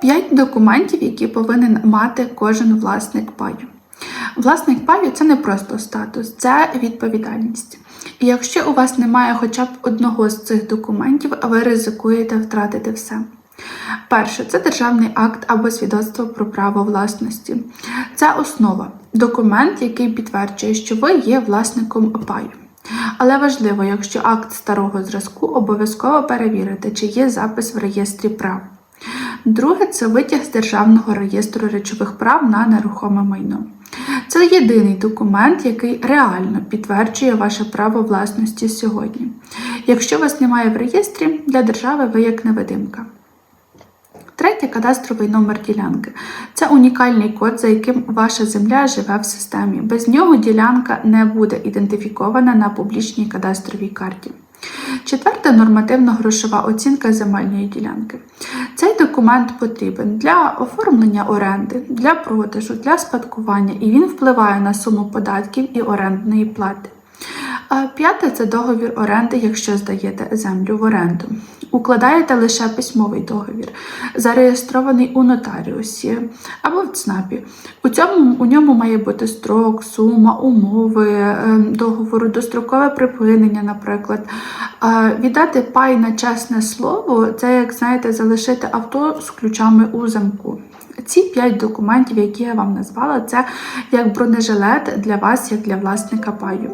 5 документів, які повинен мати кожен власник паю. Власник паю це не просто статус, це відповідальність. І якщо у вас немає хоча б одного з цих документів, ви ризикуєте втратити все. Перше це державний акт або свідоцтво про право власності. Це основа, документ, який підтверджує, що ви є власником паю. Але важливо, якщо акт старого зразку, обов'язково перевірити, чи є запис в реєстрі прав. Друге це витяг з Державного реєстру речових прав на нерухоме майно. Це єдиний документ, який реально підтверджує ваше право власності сьогодні. Якщо вас немає в реєстрі, для держави ви як невидимка. Третє кадастровий номер ділянки. Це унікальний код, за яким ваша земля живе в системі. Без нього ділянка не буде ідентифікована на публічній кадастровій карті. Четверте нормативно-грошова оцінка земельної ділянки. Цей документ потрібен для оформлення оренди, для продажу, для спадкування, і він впливає на суму податків і орендної плати. П'яте це договір оренди, якщо здаєте землю в оренду. Укладаєте лише письмовий договір, зареєстрований у нотаріусі або в ЦНАПі. У, цьому, у ньому має бути строк, сума, умови е, договору, дострокове припинення, наприклад. Віддати пай на чесне слово це, як знаєте, залишити авто з ключами у замку. Ці п'ять документів, які я вам назвала, це як бронежилет для вас, як для власника паю.